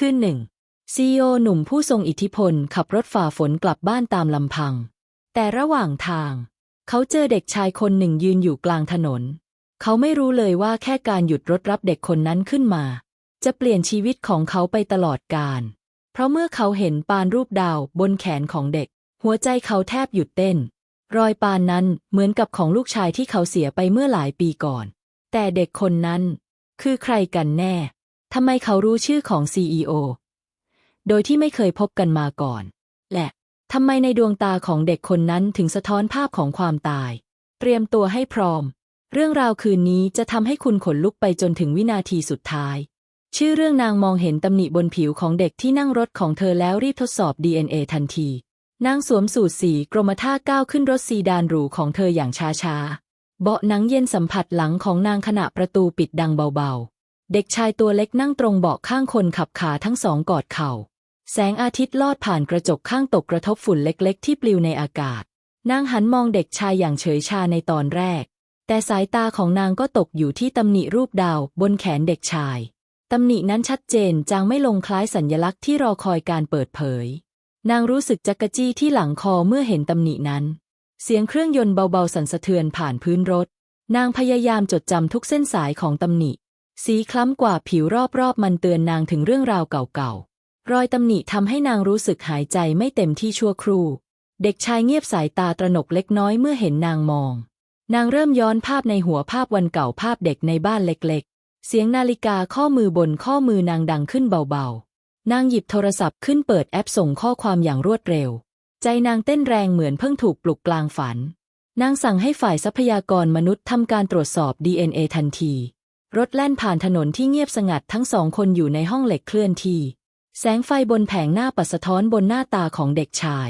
คืนหนึ่งซีโอหนุ่มผู้ทรงอิทธิพลขับรถฝ่าฝนกลับบ้านตามลำพัง แต่ระหว่างทาง เขาเจอเด็กชายคนหนึ่งยืนอยู่กลางถนน เขาไม่รู้เลยว่าแค่การหยุดรถรับเด็กคนนั้นขึ้นมา จะเปลี่ยนชีวิตของเขาไปตลอดกาลเพราะเมื่อเขาเห็นปานรูปดาวบนแขนของเด็ก หัวใจเขาแทบหยุดเต้น รอยปานนั้นเหมือนกับของลูกชายที่เขาเสียไปเมื่อหลายปีก่อน แต่เด็กคนนั้น คือใครกันแน่ ทำไมเขารู้ชื่อของ CEO โดยที่ไม่เคยพบกันมาก่อน และทำไมในดวงตาของเด็กคนนั้นถึงสะท้อนภาพของความตาย เตรียมตัวให้พร้อม เรื่องราวคืนนี้จะทำให้คุณขนลุกไปจนถึงวินาทีสุดท้าย ชื่อเรื่องนางมองเห็นตำหนิบนผิวของเด็กที่นั่งรถของเธอแล้วรีบทดสอบ DNA ทันที นางสวมสูทสีกรมท่าก้าวขึ้นรถซีดานหรูของเธออย่างช้าๆเบาะหนังเย็นสัมผัสหลังของนางขณะประตูปิดดังเบาๆ เด็กชายตัวเล็กนั่งตรงเบาะข้างคนขับขาทั้งสองกอดเข่า แสงอาทิตย์ลอดผ่านกระจกข้างตกกระทบฝุ่นเล็กๆ ที่ปลิวในอากาศ นางหันมองเด็กชายอย่างเฉยชาในตอนแรก แต่สายตาของนางก็ตกอยู่ที่ตำหนิรูปดาวบนแขนเด็กชาย ตำหนินั้นชัดเจนจางไม่ลงคล้ายสัญญลักษณ์ที่รอคอยการเปิดเผย นางรู้สึกจักกะจี้ที่หลังคอเมื่อเห็นตำหนินั้น เสียงเครื่องยนต์เบาๆสั่นสะเทือนผ่านพื้นรถ นางพยายามจดจำทุกเส้นสายของตำหนิ สีคล้ำกว่าผิวรอบๆ มันเตือนนางถึงเรื่องราวเก่าๆ รอยตำหนิทำให้นางรู้สึกหายใจไม่เต็มที่ชั่วครู่ เด็กชายเงียบสายตาตระหนกเล็กน้อยเมื่อเห็นนางมอง นางเริ่มย้อนภาพในหัวภาพวันเก่าภาพเด็กในบ้านเล็กๆ เสียงนาฬิกาข้อมือบนข้อมือนางดังขึ้นเบาๆ นางหยิบโทรศัพท์ขึ้นเปิดแอปส่งข้อความอย่างรวดเร็ว ใจนางเต้นแรงเหมือนเพิ่งถูกปลุกกลางฝัน นางสั่งให้ฝ่ายทรัพยากรมนุษย์ทำการตรวจสอบ DNA ทันที รถแล่นผ่านถนนที่เงียบสงัดทั้งสองคนอยู่ในห้องเหล็กเคลื่อนที่ แสงไฟบนแผงหน้าปัสะท้อนบนหน้าตาของเด็กชาย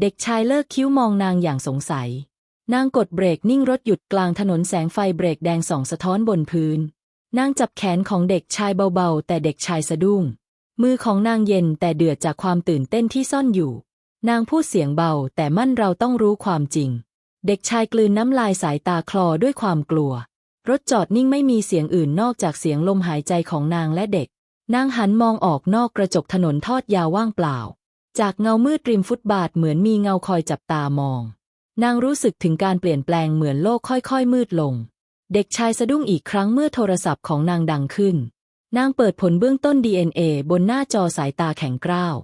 เด็กชายเลิกคิ้วมองนางอย่างสงสัย นางกดเบรกนิ่งรถหยุดกลางถนนแสงไฟเบรกแดงส่องสะท้อนบนพื้น นางจับแขนของเด็กชายเบาๆ แต่เด็กชายสะดุ้ง มือของนางเย็นแต่เดือดจากความตื่นเต้นที่ซ่อนอยู่ นางพูดเสียงเบาแต่มั่นเราต้องรู้ความจริง เด็กชายกลืนน้ำลายสายตาคลอด้วยความกลัว รถจอดนิ่งไม่มีเสียงอื่นนอกจากเสียงลมหายใจของนางและเด็ก นางหันมองออกนอกกระจกถนนทอดยาวว่างเปล่า จากเงามืดริมฟุตบาทเหมือนมีเงาคอยจับตามอง นางรู้สึกถึงการเปลี่ยนแปลงเหมือนโลกค่อยๆ มืดลง เด็กชายสะดุ้งอีกครั้งเมื่อโทรศัพท์ของนางดังขึ้น นางเปิดผลเบื้องต้น DNA บนหน้าจอสายตาแข็งกร้าว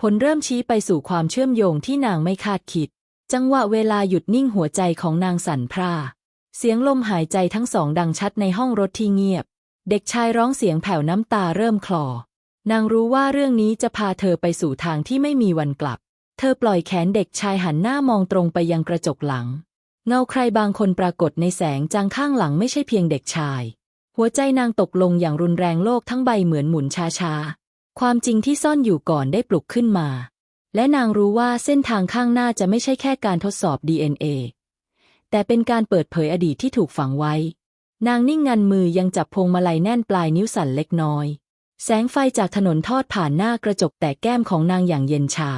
ผลเริ่มชี้ไปสู่ความเชื่อมโยงที่นางไม่คาดคิด จังหวะเวลาหยุดนิ่งหัวใจของนางสั่นพร่า เสียงลมหายใจทั้งสองดังชัดในห้องรถที่เงียบ เด็กชายร้องเสียงแผ่วน้ำตาเริ่มคลอ นางรู้ว่าเรื่องนี้จะพาเธอไปสู่ทางที่ไม่มีวันกลับ เธอปล่อยแขนเด็กชายหันหน้ามองตรงไปยังกระจกหลัง เงาใครบางคนปรากฏในแสงจางข้างหลังไม่ใช่เพียงเด็กชาย หัวใจนางตกลงอย่างรุนแรงโลกทั้งใบเหมือนหมุนช้าๆ ความจริงที่ซ่อนอยู่ก่อนได้ปลุกขึ้นมา และนางรู้ว่าเส้นทางข้างหน้าจะไม่ใช่แค่การทดสอบ DNA แต่เป็นการเปิดเผยอดีตที่ถูกฝังไว้ นางนิ่งงันมือยังจับพวงมาลัยแน่นปลายนิ้วสั่นเล็กน้อย แสงไฟจากถนนทอดผ่านหน้ากระจกแต่แก้มของนางอย่างเย็นชา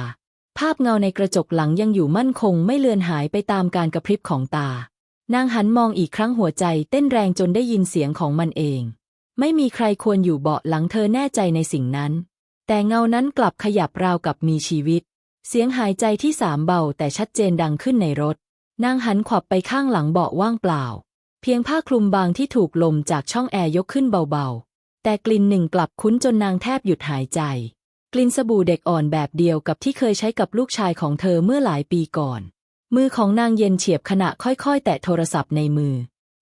ภาพเงาในกระจกหลังยังอยู่มั่นคงไม่เลือนหายไปตามการกระพริบของตา นางหันมองอีกครั้งหัวใจเต้นแรงจนได้ยินเสียงของมันเอง ไม่มีใครควรอยู่เบาะหลังเธอแน่ใจในสิ่งนั้น แต่เงานั้นกลับขยับราวกับมีชีวิต เสียงหายใจที่สามเบาแต่ชัดเจนดังขึ้นในรถ นางหันขวับไปข้างหลังเบาะว่างเปล่า เพียงผ้าคลุมบางที่ถูกลมจากช่องแอร์ยกขึ้นเบาๆ แต่กลิ่นหนึ่งกลับคุ้นจนนางแทบหยุดหายใจ กลิ่นสบู่เด็กอ่อนแบบเดียวกับที่เคยใช้กับลูกชายของเธอเมื่อหลายปีก่อน มือของนางเย็นเฉียบขณะค่อยๆ แตะโทรศัพท์ในมือ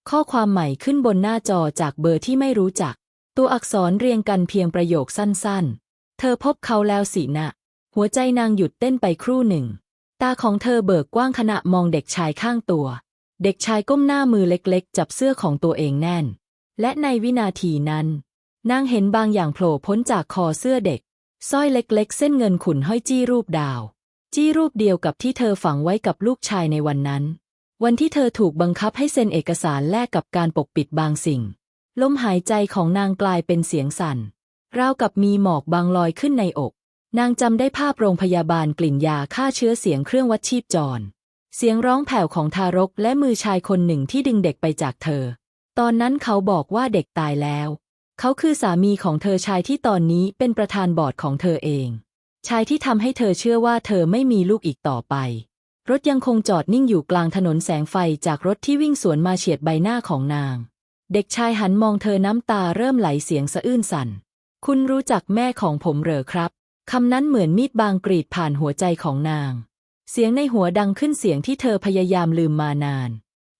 ข้อความใหม่ขึ้นบนหน้าจอจากเบอร์ที่ไม่รู้จัก ตัวอักษรเรียงกันเพียงประโยคสั้นๆ เธอพบเขาแล้วสินะ หัวใจนางหยุดเต้นไปครู่หนึ่ง ตาของเธอเบิกกว้างขณะมองเด็กชายข้างตัว เด็กชายก้มหน้ามือเล็กๆ จับเสื้อของตัวเองแน่น และในวินาทีนั้น นางเห็นบางอย่างโผล่พ้นจากคอเสื้อเด็กสร้อยเล็กๆ เส้นเงินขุนห้อยจี้รูปดาว จี้รูปเดียวกับที่เธอฝังไว้กับลูกชายในวันนั้น วันที่เธอถูกบังคับให้เซ็นเอกสารแลกกับการปกปิดบางสิ่ง ลมหายใจของนางกลายเป็นเสียงสั่น ราวกับมีหมอกบางลอยขึ้นในอก นางจำได้ภาพโรงพยาบาลกลิ่นยาฆ่าเชื้อเสียงเครื่องวัดชีพจร เสียงร้องแผ่วของทารกและมือชายคนหนึ่งที่ดึงเด็กไปจากเธอ ตอนนั้นเขาบอกว่าเด็กตายแล้ว เขาคือสามีของเธอชายที่ตอนนี้เป็นประธานบอร์ดของเธอเอง ชายที่ทำให้เธอเชื่อว่าเธอไม่มีลูกอีกต่อไป รถยังคงจอดนิ่งอยู่กลางถนนแสงไฟจากรถที่วิ่งสวนมาเฉียดใบหน้าของนาง เด็กชายหันมองเธอน้ำตาเริ่มไหลเสียงสะอื้นสั่น คุณรู้จักแม่ของผมเหรอครับ คำนั้นเหมือนมีดบางกรีดผ่านหัวใจของนาง เสียงในหัวดังขึ้นเสียงที่เธอพยายามลืมมานาน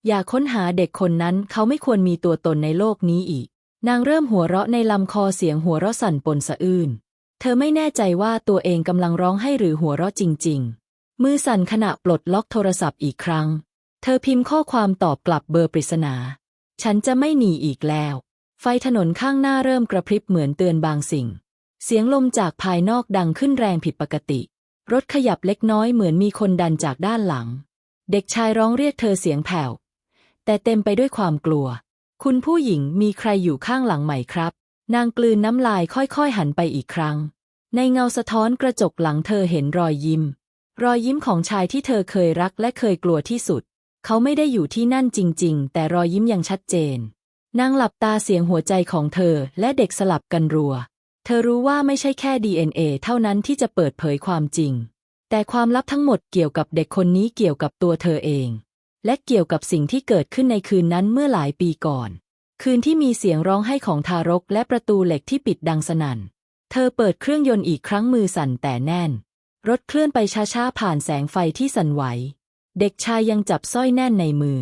อย่าค้นหาเด็กคนนั้นเขาไม่ควรมีตัวตนในโลกนี้อีก นางเริ่มหัวเราะในลำคอเสียงหัวเราะสั่นปนสะอื้น เธอไม่แน่ใจว่าตัวเองกำลังร้องให้หรือหัวเราะจริง ๆ มือสั่นขณะปลดล็อกโทรศัพท์อีกครั้ง เธอพิมพ์ข้อความตอบกลับเบอร์ปริศนา ฉันจะไม่หนีอีกแล้ว ไฟถนนข้างหน้าเริ่มกระพริบเหมือนเตือนบางสิ่ง เสียงลมจากภายนอกดังขึ้นแรงผิดปกติ รถขยับเล็กน้อยเหมือนมีคนดันจากด้านหลัง เด็กชายร้องเรียกเธอเสียงแผ่ว แต่เต็มไปด้วยความกลัว คุณผู้หญิงมีใครอยู่ข้างหลังไหมครับ นางกลืนน้ำลายค่อยๆหันไปอีกครั้ง ในเงาสะท้อนกระจกหลังเธอเห็นรอยยิ้ม รอยยิ้มของชายที่เธอเคยรักและเคยกลัวที่สุด เขาไม่ได้อยู่ที่นั่นจริง ๆ แต่รอยยิ้มยังชัดเจน นางหลับตาเสียงหัวใจของเธอและเด็กสลับกันรัว เธอรู้ว่าไม่ใช่แค่ DNA เท่านั้นที่จะเปิดเผยความจริง แต่ความลับทั้งหมดเกี่ยวกับเด็กคนนี้เกี่ยวกับตัวเธอเอง และเกี่ยวกับสิ่งที่เกิดขึ้นในคืนนั้นเมื่อหลายปีก่อน คืนที่มีเสียงร้องไห้ของทารกและประตูเหล็กที่ปิดดังสนั่น เธอเปิดเครื่องยนต์อีกครั้งมือสั่นแต่แน่น รถเคลื่อนไปช้าๆผ่านแสงไฟที่สั่นไหว เด็กชายยังจับสร้อยแน่นในมือ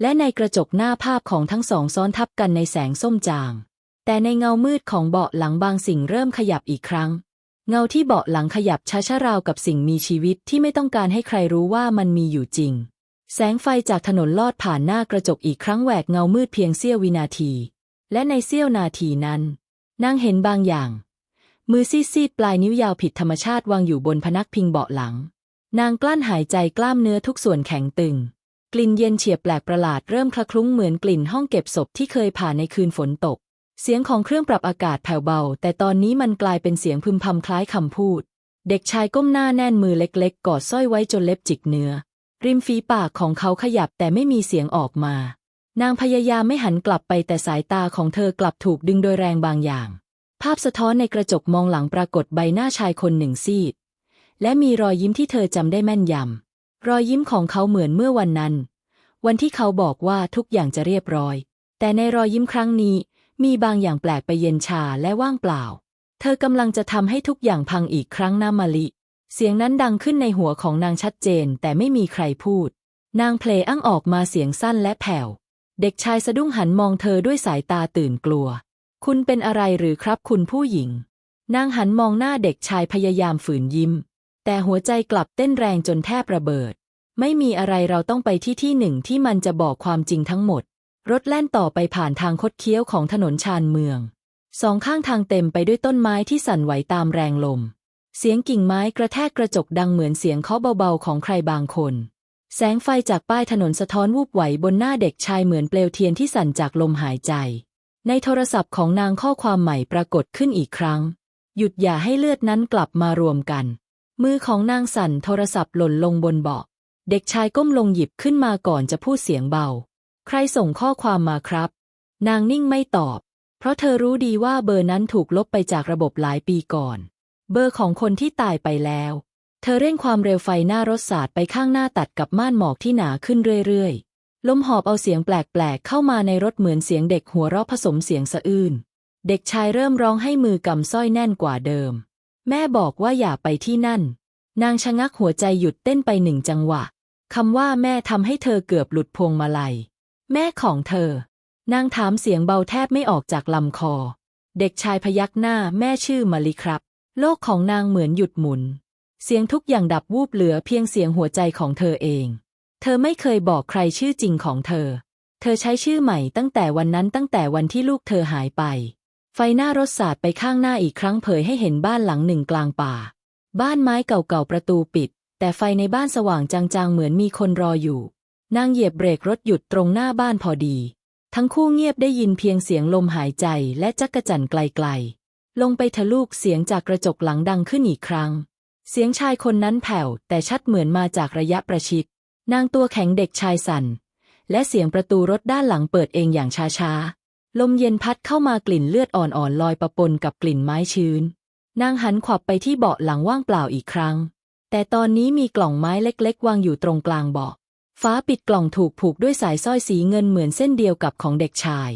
และในกระจกหน้าภาพของทั้งสองซ้อนทับกันในแสงส้มจาง แต่ในเงามืดของเบาะหลังบางสิ่งเริ่มขยับอีกครั้ง เงาที่เบาะหลังขยับช้าๆราวกับสิ่งมีชีวิตที่ไม่ต้องการให้ใครรู้ว่ามันมีอยู่จริง แสงไฟจากถนนลอดผ่านหน้ากระจกอีกครั้งแหวกเงามืดเพียงเสี้ยววินาที และในเสี้ยวนาทีนั้นนางเห็นบางอย่าง มือซีดๆปลายนิ้วยาวผิดธรรมชาติวางอยู่บนพนักพิงเบาะหลัง นางกลั้นหายใจกล้ามเนื้อทุกส่วนแข็งตึง กลิ่นเย็นเฉียบแปลกประหลาดเริ่มคละคลุ้งเหมือนกลิ่นห้องเก็บศพที่เคยผ่านในคืนฝนตก เสียงของเครื่องปรับอากาศแผ่วเบา แต่ตอนนี้มันกลายเป็นเสียงพึมพำคล้ายคำพูด เด็กชายก้มหน้าแน่นมือเล็กๆ กอดสร้อยไว้จนเล็บจิกเนื้อ ริมฝีปากของเขาขยับแต่ไม่มีเสียงออกมา นางพยายามไม่หันกลับไปแต่สายตาของเธอกลับถูกดึงโดยแรงบางอย่าง ภาพสะท้อนในกระจกมองหลังปรากฏใบหน้าชายคนหนึ่งซีด และมีรอยยิ้มที่เธอจำได้แม่นยำรอยยิ้มของเขาเหมือนเมื่อวันนั้น วันที่เขาบอกว่าทุกอย่างจะเรียบร้อย แต่ในรอยยิ้มครั้งนี้ มีบางอย่างแปลกไปเย็นชาและว่างเปล่า เธอกำลังจะทำให้ทุกอย่างพังอีกครั้งน้ามะลิ เสียงนั้นดังขึ้นในหัวของนางชัดเจนแต่ไม่มีใครพูด นางเพลงอ้างออกมาเสียงสั้นและแผ่ว เด็กชายสะดุ้งหันมองเธอด้วยสายตาตื่นกลัว คุณเป็นอะไรหรือครับคุณผู้หญิง นางหันมองหน้าเด็กชายพยายามฝืนยิ้ม แต่หัวใจกลับเต้นแรงจนแทบระเบิด ไม่มีอะไรเราต้องไปที่ที่หนึ่งที่มันจะบอกความจริงทั้งหมด รถแล่นต่อไปผ่านทางคดเคี้ยวของถนนชานเมือง สองข้างทางเต็มไปด้วยต้นไม้ที่สั่นไหวตามแรงลม เสียงกิ่งไม้กระแทกกระจกดังเหมือนเสียงเคาะเบาๆของใครบางคน แสงไฟจากป้ายถนนสะท้อนวูบไหวบนหน้าเด็กชายเหมือนเปลวเทียนที่สั่นจากลมหายใจ ในโทรศัพท์ของนางข้อความใหม่ปรากฏขึ้นอีกครั้ง หยุดอย่าให้เลือดนั้นกลับมารวมกัน มือของนางสั่นโทรศัพท์หล่นลงบนเบาะ เด็กชายก้มลงหยิบขึ้นมาก่อนจะพูดเสียงเบา ใครส่งข้อความมาครับ นางนิ่งไม่ตอบ เพราะเธอรู้ดีว่าเบอร์นั้นถูกลบไปจากระบบหลายปีก่อน เบอร์ของคนที่ตายไปแล้ว เธอเร่งความเร็วไฟหน้ารถสาดไปข้างหน้าตัดกับม่านหมอกที่หนาขึ้นเรื่อยๆ ลมหอบเอาเสียงแปลกๆ เข้ามาในรถเหมือนเสียงเด็กหัวเราะผสมเสียงสะอื้น เด็กชายเริ่มร้องให้มือกำสร้อยแน่นกว่าเดิม แม่บอกว่าอย่าไปที่นั่น นางชะงักหัวใจหยุดเต้นไปหนึ่งจังหวะคำว่าแม่ทำให้เธอเกือบหลุดพวงมาลัย แม่ของเธอนางถามเสียงเบาแทบไม่ออกจากลำคอ เด็กชายพยักหน้าแม่ชื่อมะลิครับ โลกของนางเหมือนหยุดหมุน เสียงทุกอย่างดับวูบเหลือเพียงเสียงหัวใจของเธอเอง เธอไม่เคยบอกใครชื่อจริงของเธอ เธอใช้ชื่อใหม่ตั้งแต่วันนั้นตั้งแต่วันที่ลูกเธอหายไป ไฟหน้ารถสาดไปข้างหน้าอีกครั้งเผยให้เห็นบ้านหลังหนึ่งกลางป่า บ้านไม้เก่าๆประตูปิด แต่ไฟในบ้านสว่างจางๆเหมือนมีคนรออยู่ นางเหยียบเบรกรถหยุดตรงหน้าบ้านพอดี ทั้งคู่เงียบได้ยินเพียงเสียงลมหายใจและจักกะจันไกลๆ ลงไปทะลูกเสียงจากกระจกหลังดังขึ้นอีกครั้ง เสียงชายคนนั้นแผ่ว แต่ชัดเหมือนมาจากระยะประชิด นางตัวแข็งเด็กชายสั่น และเสียงประตูรถด้านหลังเปิดเองอย่างช้าๆ ลมเย็นพัดเข้ามากลิ่นเลือดอ่อนๆลอยปะปนกับกลิ่นไม้ชื้น นางหันขวับไปที่เบาะหลังว่างเปล่าอีกครั้ง แต่ตอนนี้มีกล่องไม้เล็กๆ วางอยู่ตรงกลางเบาะ ฟ้าปิดกล่องถูกผูกด้วยสายสร้อยสีเงินเหมือนเส้นเดียวกับของเด็กชาย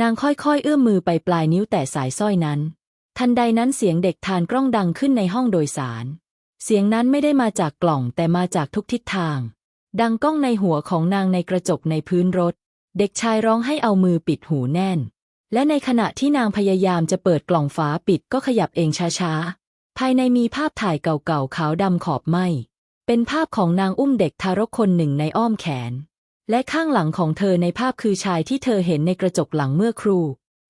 นางค่อยๆ เอื้อมมือไปปลายนิ้วแตะสายสร้อยนั้น ทันใดนั้นเสียงเด็กทานกล้องดังขึ้นในห้องโดยสาร เสียงนั้นไม่ได้มาจากกล่องแต่มาจากทุกทิศทาง ดังก้องในหัวของนางในกระจกในพื้นรถ เด็กชายร้องให้เอามือปิดหูแน่น และในขณะที่นางพยายามจะเปิดกล่องฝาปิดก็ขยับเองช้าๆ ภายในมีภาพถ่ายเก่าๆขาวดำขอบไหม เป็นภาพของนางอุ้มเด็กทารกคนหนึ่งในอ้อมแขน และข้างหลังของเธอในภาพคือชายที่เธอเห็นในกระจกหลังเมื่อครู่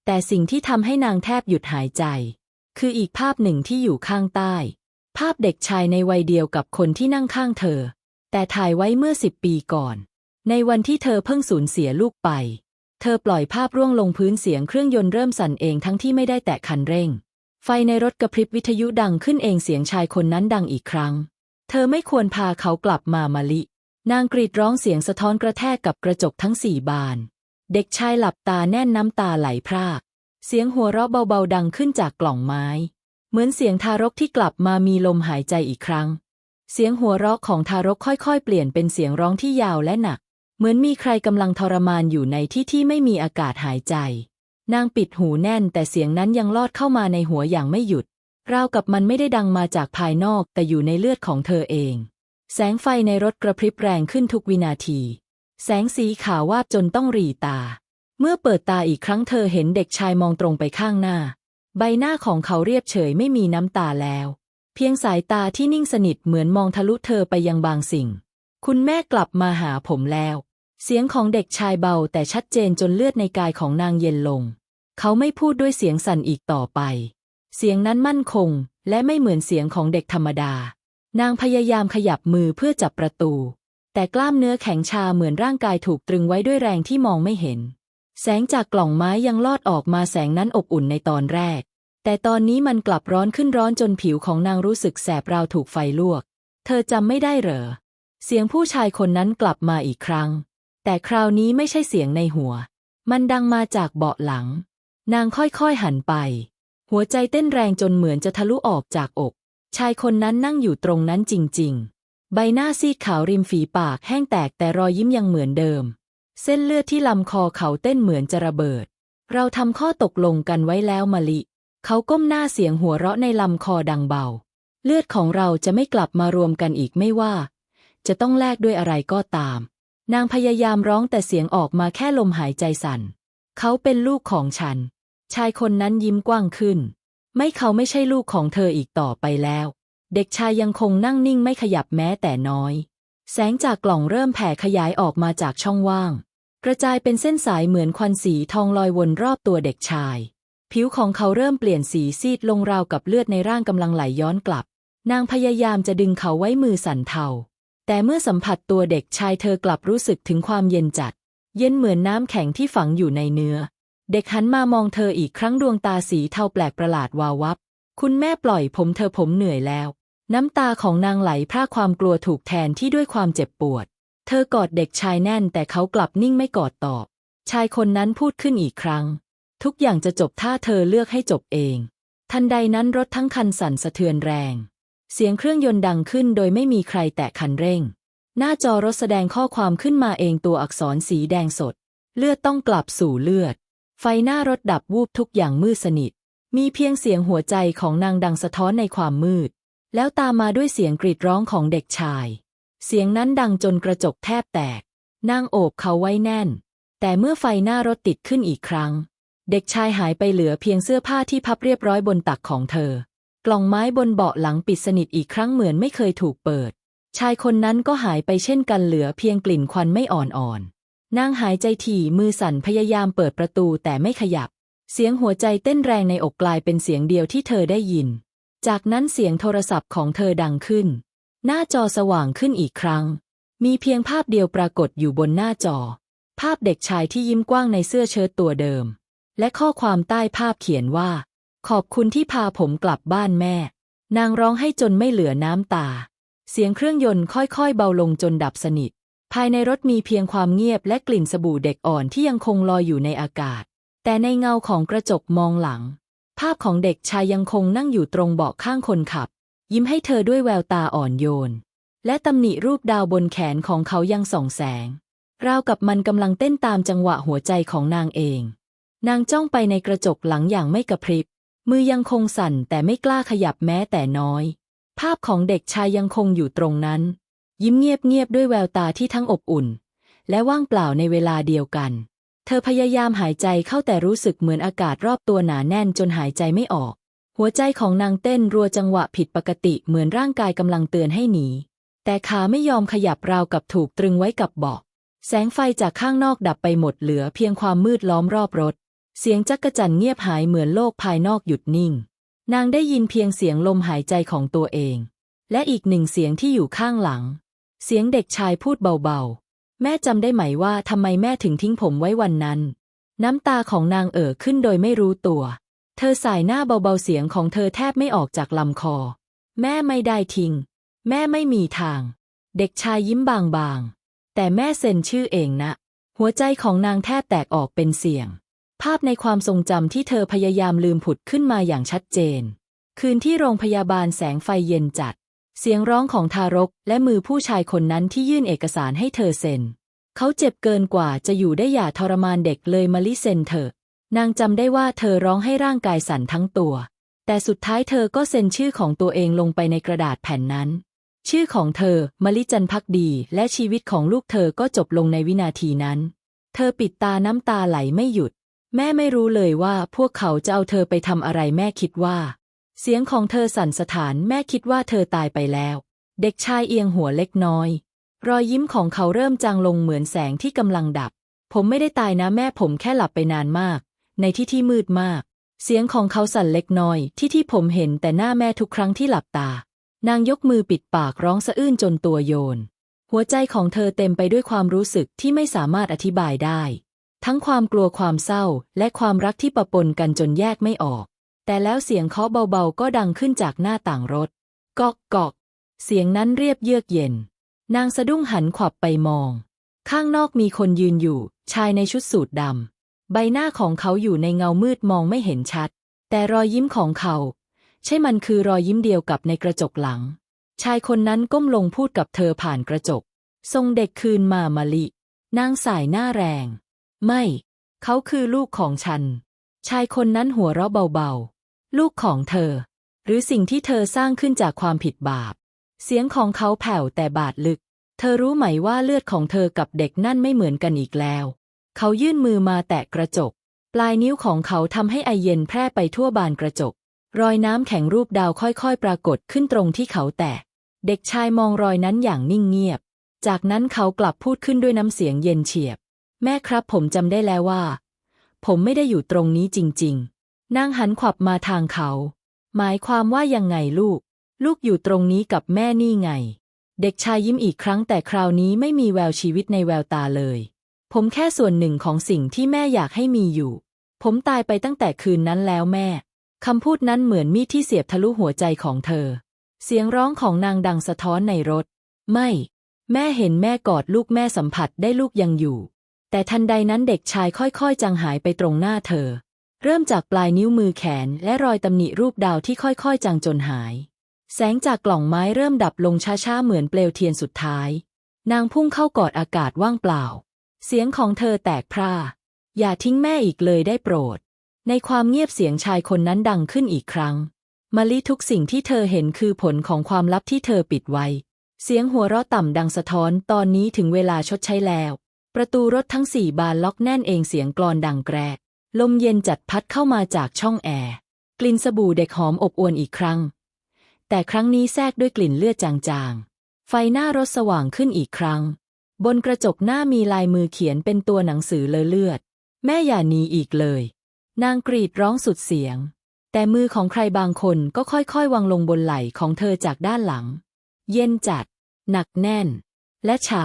แต่สิ่งที่ทำให้นางแทบหยุดหายใจ คืออีกภาพหนึ่งที่อยู่ข้างใต้ ภาพเด็กชายในวัยเดียวกับคนที่นั่งข้างเธอ แต่ถ่ายไว้เมื่อสิบปีก่อน ในวันที่เธอเพิ่งสูญเสียลูกไป เธอปล่อยภาพร่วงลงพื้นเสียงเครื่องยนต์เริ่มสั่นเองทั้งที่ไม่ได้แตะคันเร่ง ไฟในรถกระพริบวิทยุดังขึ้นเองเสียงชายคนนั้นดังอีกครั้ง เธอไม่ควรพาเขากลับมามาลิ นางกรีดร้องเสียงสะท้อนกระแทกกับกระจกทั้งสี่บาน เด็กชายหลับตาแน่นน้ำตาไหลพราก เสียงหัวเราะเบาๆดังขึ้นจากกล่องไม้ เหมือนเสียงทารกที่กลับมามีลมหายใจอีกครั้ง เสียงหัวเราะของทารกค่อยๆ เปลี่ยนเป็นเสียงร้องที่ยาวและหนัก เหมือนมีใครกำลังทรมานอยู่ในที่ที่ไม่มีอากาศหายใจ นางปิดหูแน่นแต่เสียงนั้นยังลอดเข้ามาในหัวอย่างไม่หยุด ราวกับมันไม่ได้ดังมาจากภายนอกแต่อยู่ในเลือดของเธอเอง แสงไฟในรถกระพริบแรงขึ้นทุกวินาที แสงสีขาววาบจนต้องหรีตา เมื่อเปิดตาอีกครั้งเธอเห็นเด็กชายมองตรงไปข้างหน้า ใบหน้าของเขาเรียบเฉยไม่มีน้ำตาแล้ว เพียงสายตาที่นิ่งสนิทเหมือนมองทะลุเธอไปยังบางสิ่ง คุณแม่กลับมาหาผมแล้ว เสียงของเด็กชายเบาแต่ชัดเจนจนเลือดในกายของนางเย็นลง เขาไม่พูดด้วยเสียงสั่นอีกต่อไป เสียงนั้นมั่นคง และไม่เหมือนเสียงของเด็กธรรมดา นางพยายามขยับมือเพื่อจับประตู แต่กล้ามเนื้อแข็งชาเหมือนร่างกายถูกตรึงไว้ด้วยแรงที่มองไม่เห็น แสงจากกล่องไม้ยังลอดออกมาแสงนั้นอบอุ่นในตอนแรก แต่ตอนนี้มันกลับร้อนขึ้นร้อนจนผิวของนางรู้สึกแสบราวถูกไฟลวก เธอจำไม่ได้เหรอ เสียงผู้ชายคนนั้นกลับมาอีกครั้ง แต่คราวนี้ไม่ใช่เสียงในหัว มันดังมาจากเบาะหลัง นางค่อยๆหันไป หัวใจเต้นแรงจนเหมือนจะทะลุออกจากอก ชายคนนั้นนั่งอยู่ตรงนั้นจริง ๆ ใบหน้าซีดขาวริมฝีปากแห้งแตกแต่รอยยิ้มยังเหมือนเดิม เส้นเลือดที่ลำคอเขาเต้นเหมือนจะระเบิด เราทำข้อตกลงกันไว้แล้วมะลิ เขาก้มหน้าเสียงหัวเราะในลำคอดังเบา เลือดของเราจะไม่กลับมารวมกันอีกไม่ว่า จะต้องแลกด้วยอะไรก็ตาม นางพยายามร้องแต่เสียงออกมาแค่ลมหายใจสั่น เขาเป็นลูกของฉัน ชายคนนั้นยิ้มกว้างขึ้น ไม่เขาไม่ใช่ลูกของเธออีกต่อไปแล้ว เด็กชายยังคงนั่งนิ่งไม่ขยับแม้แต่น้อย แสงจากกล่องเริ่มแผ่ขยายออกมาจากช่องว่าง กระจายเป็นเส้นสายเหมือนควันสีทองลอยวนรอบตัวเด็กชาย ผิวของเขาเริ่มเปลี่ยนสีซีดลงราวกับเลือดในร่างกำลังไหลย้อนกลับ นางพยายามจะดึงเขาไว้มือสั่นเทาแต่เมื่อสัมผัสตัวเด็กชายเธอกลับรู้สึกถึงความเย็นจัด เย็นเหมือนน้ำแข็งที่ฝังอยู่ในเนื้อ เด็กหันมามองเธออีกครั้งดวงตาสีเทาแปลกประหลาดวาววับ คุณแม่ปล่อยผมเธอผมเหนื่อยแล้ว น้ำตาของนางไหลพรากความกลัวถูกแทนที่ด้วยความเจ็บปวด เธอกอดเด็กชายแน่นแต่เขากลับนิ่งไม่กอดตอบ ชายคนนั้นพูดขึ้นอีกครั้ง ทุกอย่างจะจบถ้าเธอเลือกให้จบเอง ทันใดนั้นรถทั้งคันสั่นสะเทือนแรง เสียงเครื่องยนต์ดังขึ้นโดยไม่มีใครแตะคันเร่ง หน้าจอรถแสดงข้อความขึ้นมาเองตัวอักษรสีแดงสด เลือดต้องกลับสู่เลือด ไฟหน้ารถดับวูบทุกอย่างมืดสนิท มีเพียงเสียงหัวใจของนางดังสะท้อนในความมืด แล้วตามมาด้วยเสียงกรีดร้องของเด็กชาย เสียงนั้นดังจนกระจกแทบแตก นางโอบเขาไว้แน่น แต่เมื่อไฟหน้ารถติดขึ้นอีกครั้ง เด็กชายหายไปเหลือเพียงเสื้อผ้าที่พับเรียบร้อยบนตักของเธอ กล่องไม้บนเบาะหลังปิดสนิทอีกครั้งเหมือนไม่เคยถูกเปิด ชายคนนั้นก็หายไปเช่นกันเหลือเพียงกลิ่นควันไม่อ่อนๆ นางหายใจถี่มือสั่นพยายามเปิดประตูแต่ไม่ขยับ เสียงหัวใจเต้นแรงในอกกลายเป็นเสียงเดียวที่เธอได้ยิน จากนั้นเสียงโทรศัพท์ของเธอดังขึ้น หน้าจอสว่างขึ้นอีกครั้ง มีเพียงภาพเดียวปรากฏอยู่บนหน้าจอ ภาพเด็กชายที่ยิ้มกว้างในเสื้อเชิ้ตตัวเดิม และข้อความใต้ภาพเขียนว่า ขอบคุณที่พาผมกลับบ้านแม่ นางร้องให้จนไม่เหลือน้ำตา เสียงเครื่องยนต์ค่อยๆ เบาลงจนดับสนิท ภายในรถมีเพียงความเงียบและกลิ่นสบู่เด็กอ่อนที่ยังคงลอยอยู่ในอากาศ แต่ในเงาของกระจกมองหลัง ภาพของเด็กชายยังคงนั่งอยู่ตรงเบาะข้างคนขับ ยิ้มให้เธอด้วยแววตาอ่อนโยน และตำหนิรูปดาวบนแขนของเขายังส่องแสง ราวกับมันกำลังเต้นตามจังหวะหัวใจของนางเอง นางจ้องไปในกระจกหลังอย่างไม่กระพริบ มือยังคงสั่นแต่ไม่กล้าขยับแม้แต่น้อย ภาพของเด็กชายยังคงอยู่ตรงนั้น ยิ้มเงียบๆด้วยแววตาที่ทั้งอบอุ่น และว่างเปล่าในเวลาเดียวกัน เธอพยายามหายใจเข้าแต่รู้สึกเหมือนอากาศรอบตัวหนาแน่นจนหายใจไม่ออก หัวใจของนางเต้นรัวจังหวะผิดปกติเหมือนร่างกายกำลังเตือนให้หนี แต่ขาไม่ยอมขยับราวกับถูกตรึงไว้กับเบาะแสงไฟจากข้างนอกดับไปหมดเหลือเพียงความมืดล้อมรอบรถ เสียงจักกะจั่นเงียบหายเหมือนโลกภายนอกหยุดนิ่ง นางได้ยินเพียงเสียงลมหายใจของตัวเอง และอีกหนึ่งเสียงที่อยู่ข้างหลัง เสียงเด็กชายพูดเบาๆ แม่จำได้ไหมว่าทำไมแม่ถึงทิ้งผมไว้วันนั้น น้ำตาของนางเอ่อขึ้นโดยไม่รู้ตัว เธอสายหน้าเบาๆเสียงของเธอแทบไม่ออกจากลำคอ แม่ไม่ได้ทิ้ง แม่ไม่มีทาง เด็กชายยิ้มบางๆ แต่แม่เซ็นชื่อเองนะ หัวใจของนางแทบแตกออกเป็นเสียง ภาพในความทรงจำที่เธอพยายามลืมผุดขึ้นมาอย่างชัดเจน คืนที่โรงพยาบาลแสงไฟเย็นจัด เสียงร้องของทารกและมือผู้ชายคนนั้นที่ยื่นเอกสารให้เธอเซ็น เขาเจ็บเกินกว่าจะอยู่ได้อย่าทรมานเด็กเลยมาลิเซ็นเถอะ นางจำได้ว่าเธอร้องให้ร่างกายสั่นทั้งตัว แต่สุดท้ายเธอก็เซ็นชื่อของตัวเองลงไปในกระดาษแผ่นนั้น ชื่อของเธอมลิจันพักดี และชีวิตของลูกเธอก็จบลงในวินาทีนั้น เธอปิดตาน้ำตาไหลไม่หยุด แม่ไม่รู้เลยว่าพวกเขาจะเอาเธอไปทำอะไรแม่คิดว่า เสียงของเธอสั่นสะท้านแม่คิดว่าเธอตายไปแล้ว เด็กชายเอียงหัวเล็กน้อย รอยยิ้มของเขาเริ่มจางลงเหมือนแสงที่กำลังดับ ผมไม่ได้ตายนะแม่ผมแค่หลับไปนานมาก ในที่ที่มืดมาก เสียงของเขาสั่นเล็กน้อย ที่ที่ผมเห็นแต่หน้าแม่ทุกครั้งที่หลับตา นางยกมือปิดปากร้องสะอื้นจนตัวโยน หัวใจของเธอเต็มไปด้วยความรู้สึกที่ไม่สามารถอธิบายได้ ทั้งความกลัวความเศร้าและความรักที่ปะปนกันจนแยกไม่ออก แต่แล้วเสียงเคาะเบาๆ ก็ดังขึ้นจากหน้าต่างรถกอกกอก เสียงนั้นเรียบเยือกเย็น นางสะดุ้งหันขวับไปมอง ข้างนอกมีคนยืนอยู่ ชายในชุดสูทดำ ใบหน้าของเขาอยู่ในเงามืดมองไม่เห็นชัด แต่รอยยิ้มของเขา ใช่มันคือรอยยิ้มเดียวกับในกระจกหลัง ชายคนนั้นก้มลงพูดกับเธอผ่านกระจก ทรงเด็กคืนมามาลิ นางสายหน้าแรง ไม่ เขาคือลูกของฉัน ชายคนนั้นหัวเราะเบาๆ ลูกของเธอ หรือสิ่งที่เธอสร้างขึ้นจากความผิดบาป เสียงของเขาแผ่วแต่บาดลึก เธอรู้ไหมว่าเลือดของเธอกับเด็กนั่นไม่เหมือนกันอีกแล้ว เขายื่นมือมาแตะกระจก ปลายนิ้วของเขาทำให้ไอเย็นแพร่ไปทั่วบานกระจก รอยน้ำแข็งรูปดาวค่อยๆ ปรากฏขึ้นตรงที่เขาแตะ เด็กชายมองรอยนั้นอย่างนิ่งเงียบ จากนั้นเขากลับพูดขึ้นด้วยน้ำเสียงเย็นเฉียบ แม่ครับผมจำได้แล้วว่า ผมไม่ได้อยู่ตรงนี้จริง ๆ นางหันขวับมาทางเขา หมายความว่ายังไงลูก ลูกอยู่ตรงนี้กับแม่นี่ไง เด็กชายยิ้มอีกครั้งแต่คราวนี้ไม่มีแววชีวิตในแววตาเลย ผมแค่ส่วนหนึ่งของสิ่งที่แม่อยากให้มีอยู่ ผมตายไปตั้งแต่คืนนั้นแล้วแม่ คำพูดนั้นเหมือนมีดที่เสียบทะลุหัวใจของเธอ เสียงร้องของนางดังสะท้อนในรถ ไม่ แม่เห็นแม่กอดลูกแม่สัมผัสได้ลูกยังอยู่ แต่ทันใดนั้นเด็กชายค่อยๆจางหายไปตรงหน้าเธอ เริ่มจากปลายนิ้วมือแขนและรอยตำหนิรูปดาวที่ค่อยๆ จางจนหาย แสงจากกล่องไม้เริ่มดับลงช้าๆ เหมือนเปลวเทียนสุดท้าย นางพุ่งเข้ากอดอากาศว่างเปล่า เสียงของเธอแตกพร่า อย่าทิ้งแม่อีกเลยได้โปรด ในความเงียบเสียงชายคนนั้นดังขึ้นอีกครั้งมะลิทุกสิ่งที่เธอเห็นคือผลของความลับที่เธอปิดไว้ เสียงหัวเราะต่ำดังสะท้อนตอนนี้ถึงเวลาชดใช้แล้ว ประตูรถทั้งสี่บานล็อกแน่นเองเสียงกลอนดังแกรก ลมเย็นจัดพัดเข้ามาจากช่องแอร์ กลิ่นสบู่เด็กหอมอบอวลอีกครั้ง แต่ครั้งนี้แทรกด้วยกลิ่นเลือดจางๆ ไฟหน้ารถสว่างขึ้นอีกครั้ง บนกระจกหน้ามีลายมือเขียนเป็นตัวหนังสือเลอะเลือด แม่อย่าหนีอีกเลย นางกรีดร้องสุดเสียง แต่มือของใครบางคนก็ค่อยๆวางลงบนไหล่ของเธอจากด้านหลัง เย็นจัด หนักแน่น และชา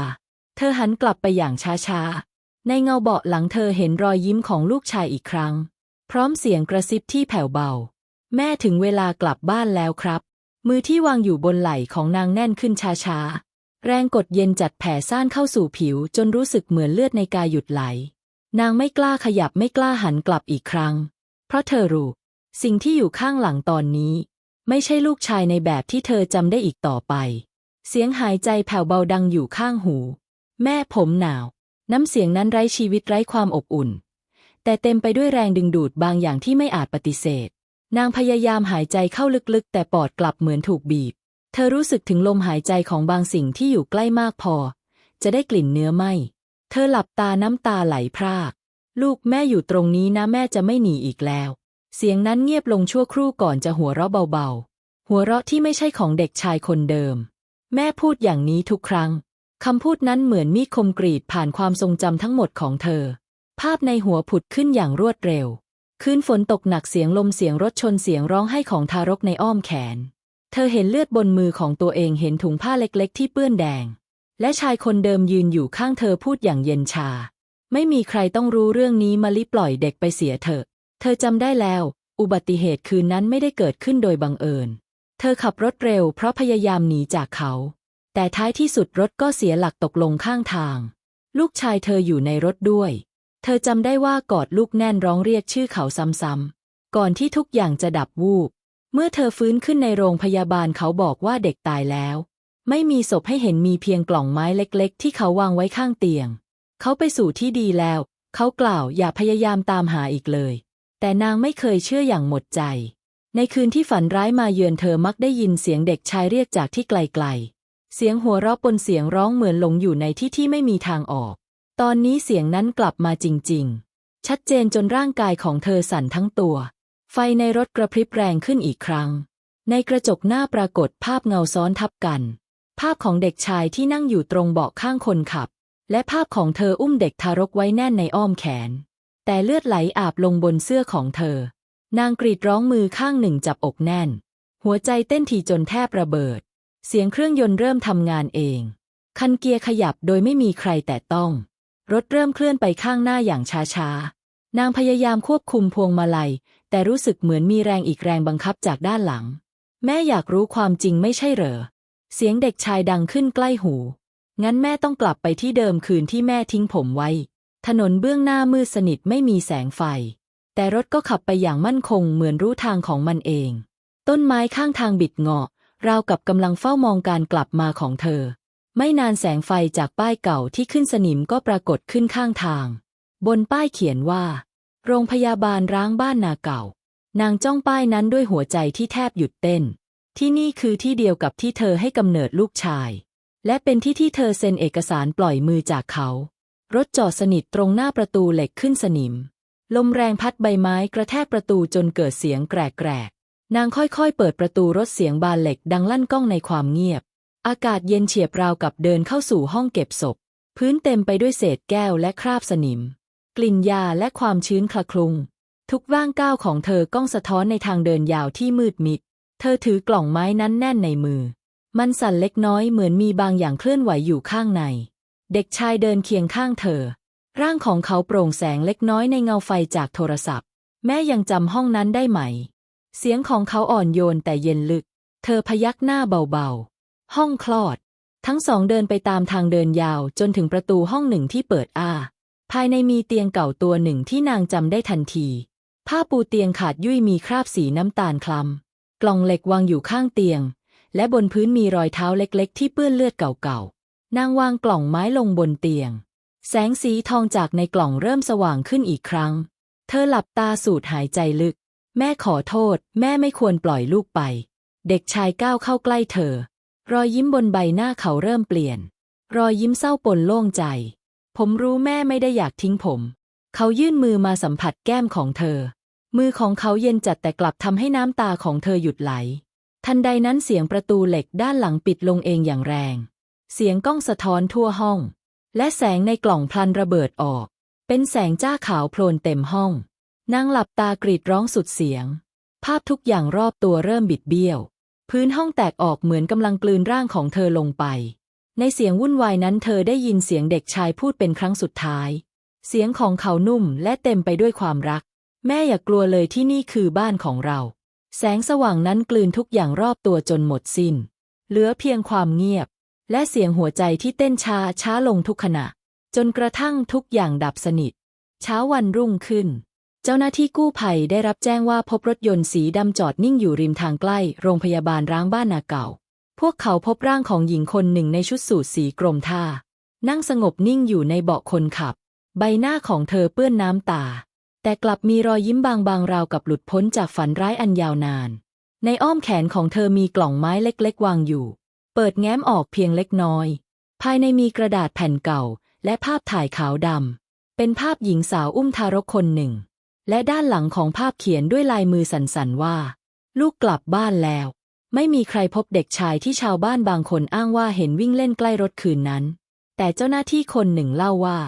เธอหันกลับไปอย่างช้าๆ ในเงาเบาะหลังเธอเห็นรอยยิ้มของลูกชายอีกครั้ง พร้อมเสียงกระซิบที่แผ่วเบา แม่ถึงเวลากลับบ้านแล้วครับ มือที่วางอยู่บนไหล่ของนางแน่นขึ้นช้าๆ แรงกดเย็นจัดแผ่ซ่านเข้าสู่ผิวจนรู้สึกเหมือนเลือดในกายหยุดไหล นางไม่กล้าขยับไม่กล้าหันกลับอีกครั้ง เพราะเธอรู้ สิ่งที่อยู่ข้างหลังตอนนี้ ไม่ใช่ลูกชายในแบบที่เธอจำได้อีกต่อไป เสียงหายใจแผ่วเบาดังอยู่ข้างหู แม่ผมหนาว น้ำเสียงนั้นไร้ชีวิตไร้ความอบอุ่น แต่เต็มไปด้วยแรงดึงดูดบางอย่างที่ไม่อาจปฏิเสธ นางพยายามหายใจเข้าลึกๆ แต่ปอดกลับเหมือนถูกบีบ เธอรู้สึกถึงลมหายใจของบางสิ่งที่อยู่ใกล้มากพอ จะได้กลิ่นเนื้อไหมเธอหลับตาน้ำตาไหลพราก ลูกแม่อยู่ตรงนี้นะแม่จะไม่หนีอีกแล้ว เสียงนั้นเงียบลงชั่วครู่ก่อนจะหัวเราะเบาๆ หัวเราะที่ไม่ใช่ของเด็กชายคนเดิม แม่พูดอย่างนี้ทุกครั้ง คำพูดนั้นเหมือนมีดคมกรีดผ่านความทรงจำทั้งหมดของเธอ ภาพในหัวผุดขึ้นอย่างรวดเร็ว คืนฝนตกหนักเสียงลมเสียงรถชนเสียงร้องไห้ของทารกในอ้อมแขน เธอเห็นเลือดบนมือของตัวเองเห็นถุงผ้าเล็กๆ ที่เปื้อนแดง และชายคนเดิมยืนอยู่ข้างเธอพูดอย่างเย็นชา ไม่มีใครต้องรู้เรื่องนี้มาลิปล่อยเด็กไปเสียเถอะ เธอจำได้แล้ว อุบัติเหตุคืนนั้นไม่ได้เกิดขึ้นโดยบังเอิญ เธอขับรถเร็วเพราะพยายามหนีจากเขา แต่ท้ายที่สุดรถก็เสียหลักตกลงข้างทาง ลูกชายเธออยู่ในรถด้วย เธอจำได้ว่ากอดลูกแน่นร้องเรียกชื่อเขาซ้ำๆ ก่อนที่ทุกอย่างจะดับวูบ เมื่อเธอฟื้นขึ้นในโรงพยาบาลเขาบอกว่าเด็กตายแล้ว ไม่มีศพให้เห็นมีเพียงกล่องไม้เล็ก ๆ ที่เขาวางไว้ข้างเตียง เขาไปสู่ที่ดีแล้ว เขากล่าวอย่าพยายามตามหาอีกเลย แต่นางไม่เคยเชื่ออย่างหมดใจ ในคืนที่ฝันร้ายมาเยือนเธอมักได้ยินเสียงเด็กชายเรียกจากที่ไกลๆ เสียงหัวเราะปนเสียงร้องเหมือนหลงอยู่ในที่ที่ไม่มีทางออก ตอนนี้เสียงนั้นกลับมาจริง ๆ ชัดเจนจนร่างกายของเธอสั่นทั้งตัว ไฟในรถกระพริบแรงขึ้นอีกครั้ง ในกระจกหน้าปรากฏภาพเงาซ้อนทับกัน ภาพของเด็กชายที่นั่งอยู่ตรงเบาะข้างคนขับ และภาพของเธออุ้มเด็กทารกไว้แน่นในอ้อมแขน แต่เลือดไหลอาบลงบนเสื้อของเธอ นางกรีดร้องมือข้างหนึ่งจับอกแน่น หัวใจเต้นถี่จนแทบระเบิด เสียงเครื่องยนต์เริ่มทำงานเอง คันเกียร์ขยับโดยไม่มีใครแตะต้อง รถเริ่มเคลื่อนไปข้างหน้าอย่างช้าๆ นางพยายามควบคุมพวงมาลัย แต่รู้สึกเหมือนมีแรงอีกแรงบังคับจากด้านหลัง แม่อยากรู้ความจริงไม่ใช่เหรอ เสียงเด็กชายดังขึ้นใกล้หู งั้นแม่ต้องกลับไปที่เดิมคืนที่แม่ทิ้งผมไว้ ถนนเบื้องหน้ามืดสนิทไม่มีแสงไฟ แต่รถก็ขับไปอย่างมั่นคงเหมือนรู้ทางของมันเอง ต้นไม้ข้างทางบิดเงาะ ราวกับกำลังเฝ้ามองการกลับมาของเธอ ไม่นานแสงไฟจากป้ายเก่าที่ขึ้นสนิมก็ปรากฏขึ้นข้างทาง บนป้ายเขียนว่า โรงพยาบาลร้างบ้านนาเก่า นางจ้องป้ายนั้นด้วยหัวใจที่แทบหยุดเต้น ที่นี่คือที่เดียวกับที่เธอให้กำเนิดลูกชาย และเป็นที่ที่เธอเซ็นเอกสารปล่อยมือจากเขา รถจอดสนิทตรงหน้าประตูเหล็กขึ้นสนิม ลมแรงพัดใบไม้กระแทกประตูจนเกิดเสียงแกรก นางค่อยๆ เปิดประตูรถเสียงบานเหล็กดังลั่นก้องในความเงียบ อากาศเย็นเฉียบราวกับเดินเข้าสู่ห้องเก็บศพ พื้นเต็มไปด้วยเศษแก้วและคราบสนิม กลิ่นยาและความชื้นคละคลุง ทุกว่างก้าวของเธอก้องสะท้อนในทางเดินยาวที่มืดมิด เธอถือกล่องไม้นั้นแน่นในมือ มันสั่นเล็กน้อยเหมือนมีบางอย่างเคลื่อนไหวอยู่ข้างใน เด็กชายเดินเคียงข้างเธอ ร่างของเขาโปร่งแสงเล็กน้อยในเงาไฟจากโทรศัพท์ แม่ยังจำห้องนั้นได้ไหม เสียงของเขาอ่อนโยนแต่เย็นลึก เธอพยักหน้าเบาๆ ห้องคลอด ทั้งสองเดินไปตามทางเดินยาวจนถึงประตูห้องหนึ่งที่เปิดอ้า ภายในมีเตียงเก่าตัวหนึ่งที่นางจำได้ทันที ผ้าปูเตียงขาดยุ่ยมีคราบสีน้ำตาลคล้ำ กล่องเหล็กวางอยู่ข้างเตียง และบนพื้นมีรอยเท้าเล็กๆ ที่เปื้อนเลือดเก่าๆ นางวางกล่องไม้ลงบนเตียง แสงสีทองจากในกล่องเริ่มสว่างขึ้นอีกครั้ง เธอหลับตาสูดหายใจลึก แม่ขอโทษ แม่ไม่ควรปล่อยลูกไป เด็กชายก้าวเข้าใกล้เธอ รอยยิ้มบนใบหน้าเขาเริ่มเปลี่ยน รอยยิ้มเศร้าปนโล่งใจ ผมรู้แม่ไม่ได้อยากทิ้งผม เขายื่นมือมาสัมผัสแก้มของเธอ มือของเขาเย็นจัดแต่กลับทำให้น้ำตาของเธอหยุดไหล ทันใดนั้นเสียงประตูเหล็กด้านหลังปิดลงเองอย่างแรง เสียงก้องสะท้อนทั่วห้อง และแสงในกล่องพลันระเบิดออก เป็นแสงจ้าขาวโพลนเต็มห้อง นางหลับตากรีดร้องสุดเสียง ภาพทุกอย่างรอบตัวเริ่มบิดเบี้ยว พื้นห้องแตกออกเหมือนกำลังกลืนร่างของเธอลงไป ในเสียงวุ่นวายนั้นเธอได้ยินเสียงเด็กชายพูดเป็นครั้งสุดท้าย เสียงของเขานุ่มและเต็มไปด้วยความรัก แม่อย่ากลัวเลยที่นี่คือบ้านของเรา แสงสว่างนั้นกลืนทุกอย่างรอบตัวจนหมดสิ้น เหลือเพียงความเงียบ และเสียงหัวใจที่เต้นช้าช้าลงทุกขณะ จนกระทั่งทุกอย่างดับสนิท เช้าวันรุ่งขึ้น เจ้าหน้าที่กู้ภัยได้รับแจ้งว่าพบรถยนต์สีดำจอดนิ่งอยู่ริมทางใกล้ โรงพยาบาลร้างบ้านนาเก่า พวกเขาพบร่างของหญิงคนหนึ่งในชุดสูทสีกรมท่า นั่งสงบนิ่งอยู่ในเบาะคนขับ ใบหน้าของเธอเปื้อนน้ำตา แต่กลับมีรอยยิ้มบางๆราวกับหลุดพ้นจากฝันร้ายอันยาวนาน ในอ้อมแขนของเธอมีกล่องไม้เล็กๆ วางอยู่ เปิดแง้มออกเพียงเล็กน้อย ภายในมีกระดาษแผ่นเก่า และภาพถ่ายขาวดำเป็นภาพหญิงสาวอุ้มทารกคนหนึ่ง และด้านหลังของภาพเขียนด้วยลายมือสั่นๆว่า ลูกกลับบ้านแล้ว ไม่มีใครพบเด็กชายที่ชาวบ้านบางคนอ้างว่าเห็นวิ่งเล่นใกล้รถคืนนั้น แต่เจ้าหน้าที่คนหนึ่งเล่าว่า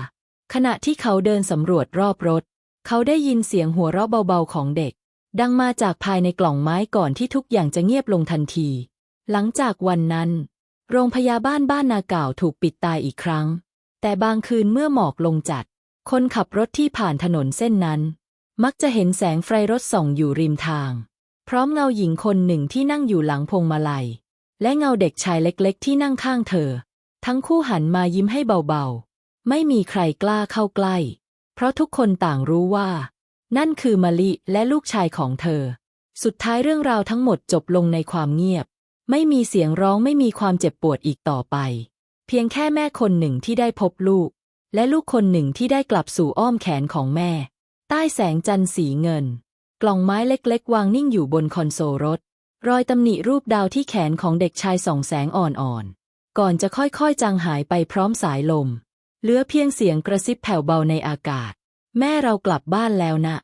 ขณะที่เขาเดินสำรวจรอบรถ เขาได้ยินเสียงหัวเราะเบาๆของเด็ก ดังมาจากภายในกล่องไม้ก่อนที่ทุกอย่างจะเงียบลงทันที หลังจากวันนั้น โรงพยาบาลบ้านนาเก่าถูกปิดตายอีกครั้ง แต่บางคืนเมื่อหมอกลงจัด คนขับรถที่ผ่านถนนเส้นนั้น มักจะเห็นแสงไฟรถส่องอยู่ริมทาง พร้อมเงาหญิงคนหนึ่งที่นั่งอยู่หลังพวงมาลัย และเงาเด็กชายเล็กๆ ที่นั่งข้างเธอ ทั้งคู่หันมายิ้มให้เบาๆ ไม่มีใครกล้าเข้าใกล้ เพราะทุกคนต่างรู้ว่า นั่นคือมะลิและลูกชายของเธอ สุดท้ายเรื่องราวทั้งหมดจบลงในความเงียบ ไม่มีเสียงร้องไม่มีความเจ็บปวดอีกต่อไป เพียงแค่แม่คนหนึ่งที่ได้พบลูก และลูกคนหนึ่งที่ได้กลับสู่อ้อมแขนของแม่ ใต้แสงจันทร์สีเงิน กล่องไม้เล็กๆ วางนิ่งอยู่บนคอนโซลรถ รอยตำหนิรูปดาวที่แขนของเด็กชายส่องแสงอ่อนๆ ก่อนจะค่อยๆ จางหายไปพร้อมสายลม เหลือเพียงเสียงกระซิบแผ่วเบาในอากาศ แม่เรากลับบ้านแล้วนะ